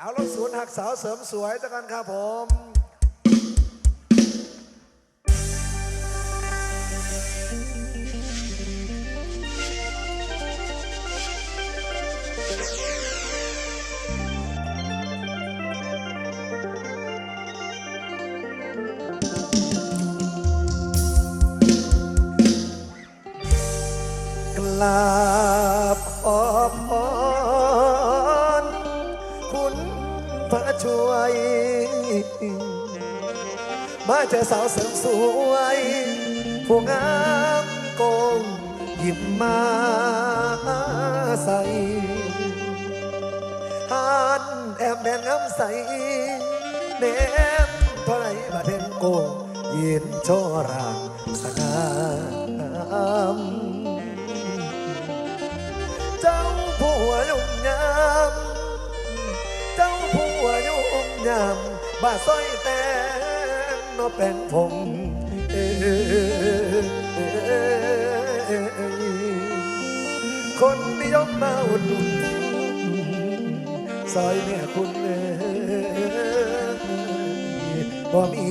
เอาลงศูนย์หักสาวเสริมสวยจักันครับผม พระช่วย มาเจอสาวเสริมสวยผู้งามโกงยิ้มมาใส่หานแอมแมนงามใสแนมเท่าไรบาเทนโกยืนโชรางสง่ามเจ้าผัวยุ่งยาม ผัวยุ่งยามบาดสร้อยแต่นอเป็นผมเอคนนิยมมาอุดหนุนซอยแม่คุณเอ้ยบ่มี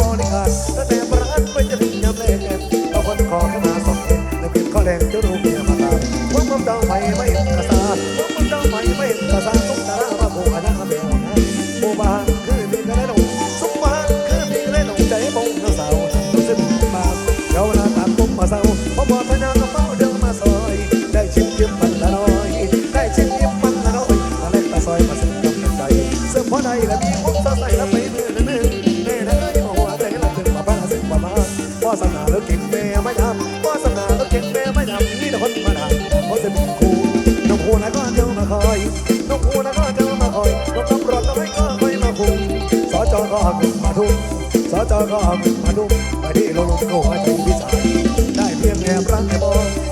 บริการตั้งแต่ปรานไปจะถึงยามเล่นเอาคนขอขึ้นมาสองเอ็นแล้วเป็นข้อแรงจะรู้เมียมาตายพวกมึงเจ้าไปไม่กระส สนาแล้วเก่งแม่ไม่ดำวาสนาแล้วเก่งแม่ไม่ดำนี่นะคนมาด่าเขาจะเป็นครูน้องหูนะก็เจ้ามาคอยน้องหูนะก็เจ้ามาคอยน้องตำรวจก็ไม่ก็ไม่มาคุมสจก็ขึ้นมาทุ่มสจก็ขึ้นมาทุ่มไปที่โรงลงหัวใจพิสายได้เพียงแอบรักแอบมองแอบไม่ม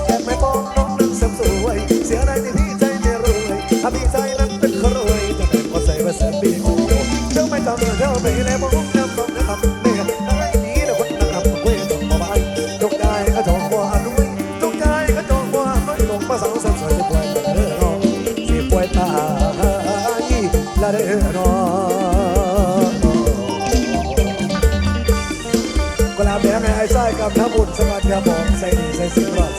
อง บุญสวัสดิ์ครับผมใส่ดีใส่สิ่งรอด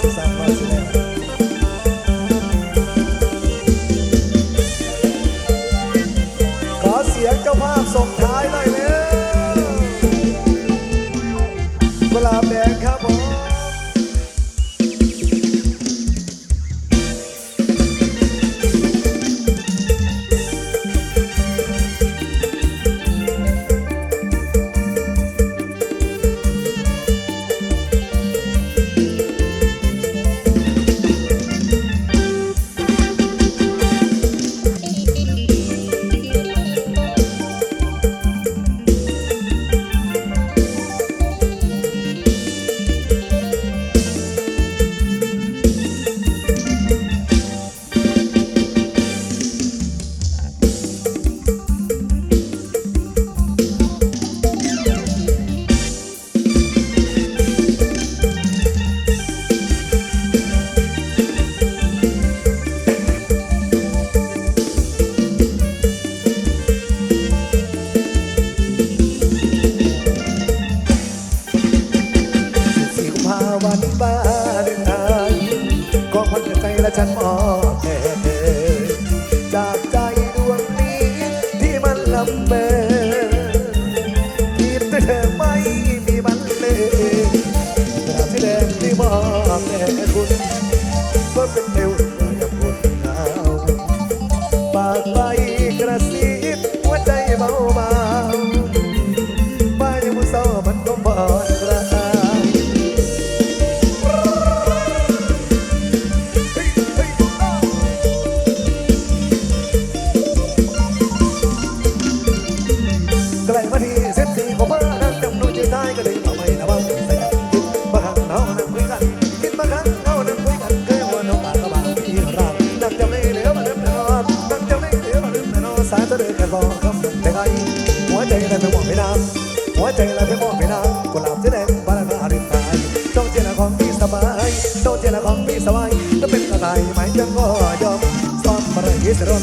น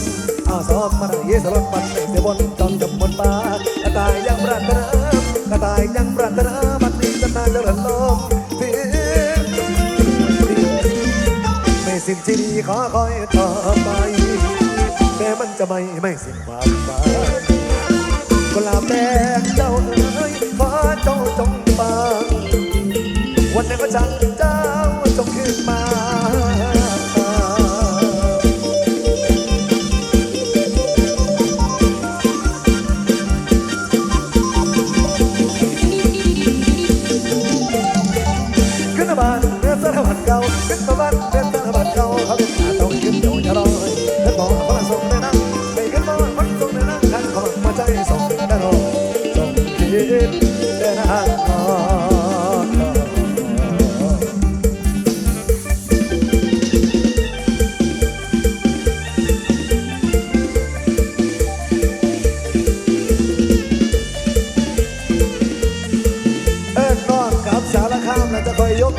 อาสอกมันเยสลอนปันเสียบนจอนกับบนปากระต่ายยังประนตระกระต่ายยังประนตระมันดีตะนาจะหลันลมไม่สิ้นที่ดีขอคอยต่อไปแต่มันจะไม่ไม่สิ้นความหมายกุหลาบแดงเจ้าเอ้ยฟ้าเจ้าจงบังวันนึ่งก็ฉันเจ้าจงขึ้นมา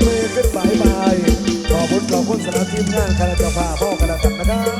มือขึ้นบายบายขอบคุณขอบคุณสำหรับทีมงานคณะเจ้าภาพพ่อคณะกรรมการ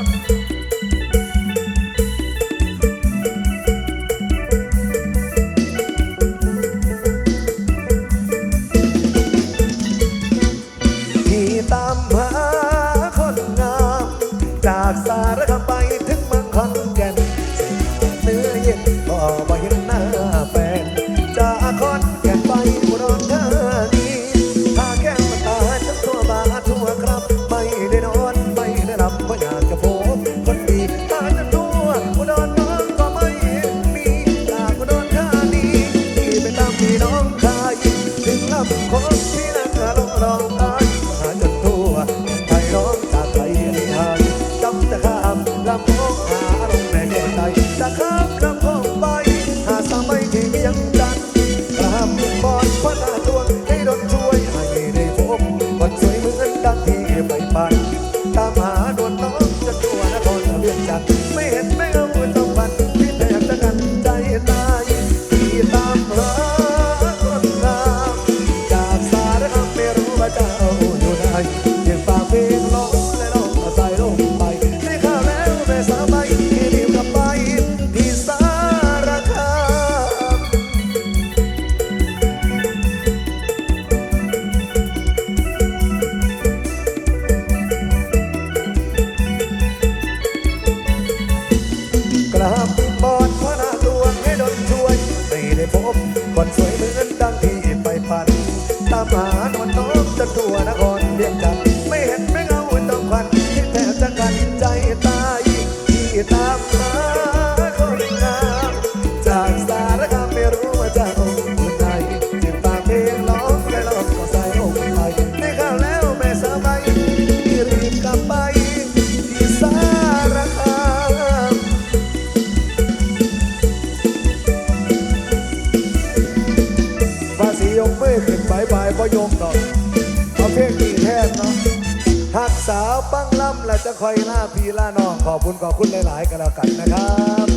คอยล่าพี่ล่าน้องขอบคุณขอบคุณหลาย ๆ กันแล้วกันนะครับ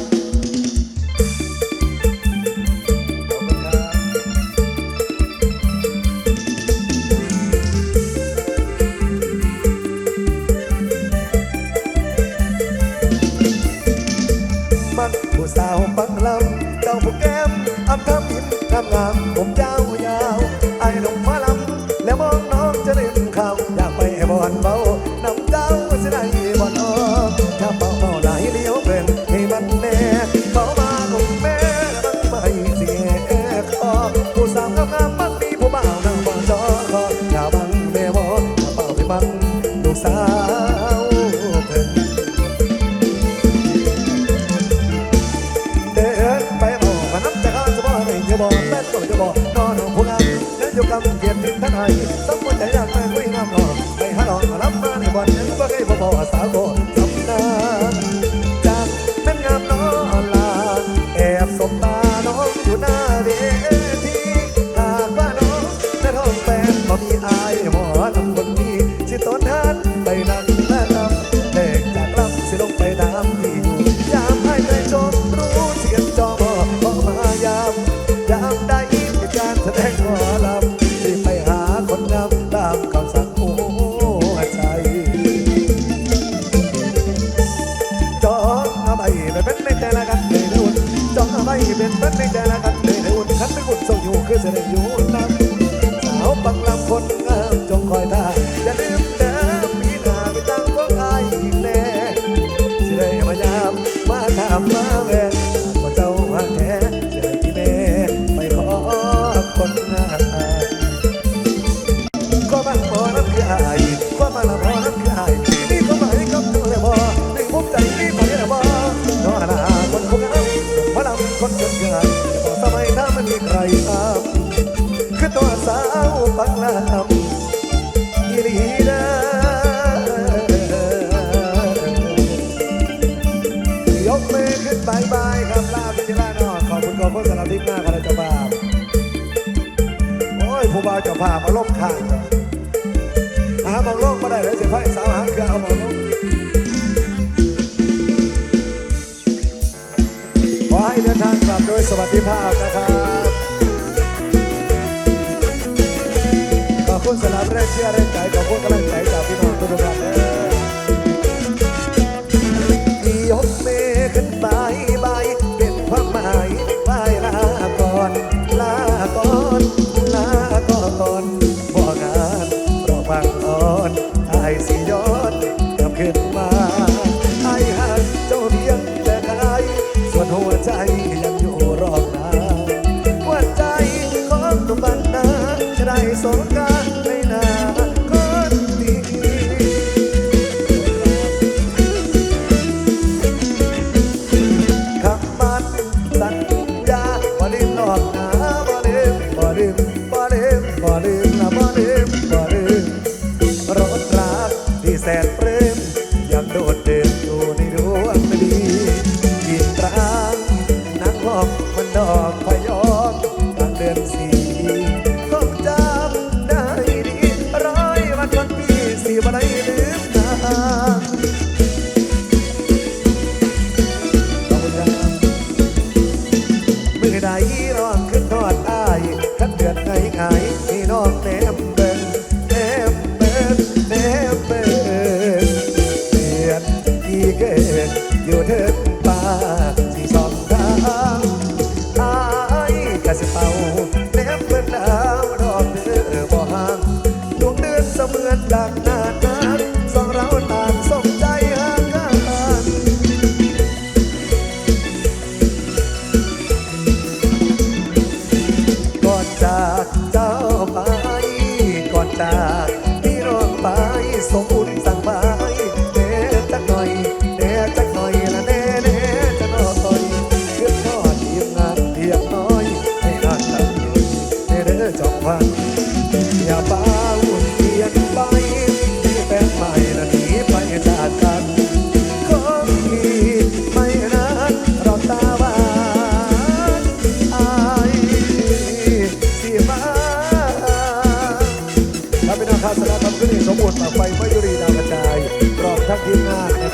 มักผู้สาวปักลำ อยู่กำเกียรติท่านให้สมมุติใจอยากแม่คุยน้ำหลอกไปหาหลอกรับมาในวันนั้นว่าให้บ่อสาวโบสำนาจากแม่นงามน้องลาแอบสบตาน้องอยู่หน้าเวทีหากว่าน้องแต่ท้องแฟนบ่มีอายหมอทำคนนี้ที่ต้นท่านไปนั่งแม่ลำแหลกจากลำสิลงไปดามที่อยู่ยามให้ใจชมรู้เสียงจอมอมายามยามได้ยินการแสดงหมอลำ บ่าจะพาพมาล้มข้างหาบางโลกมาได้เลยสิพ่อสาวหาเกือเอาบางโลขอให้เดินทางกลัด้วยสวัสดิภาพนะครับขอบคุณสลับแรกเชื่อแรงใจขอบคุณกำลังใจจากพี่น้องทุกท่านเลยยกเม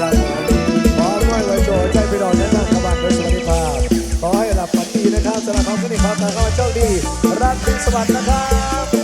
ครับขอร่วยรวยโจยใจพี่นองแนะนำกระบะโดยสวัสดิภาพขอให้หลับฝันดีนะครับสำหรับเขาสวัสดิทครับทางเข้ามาเจ้าดีรักบพิสวัสดิ์นะครับ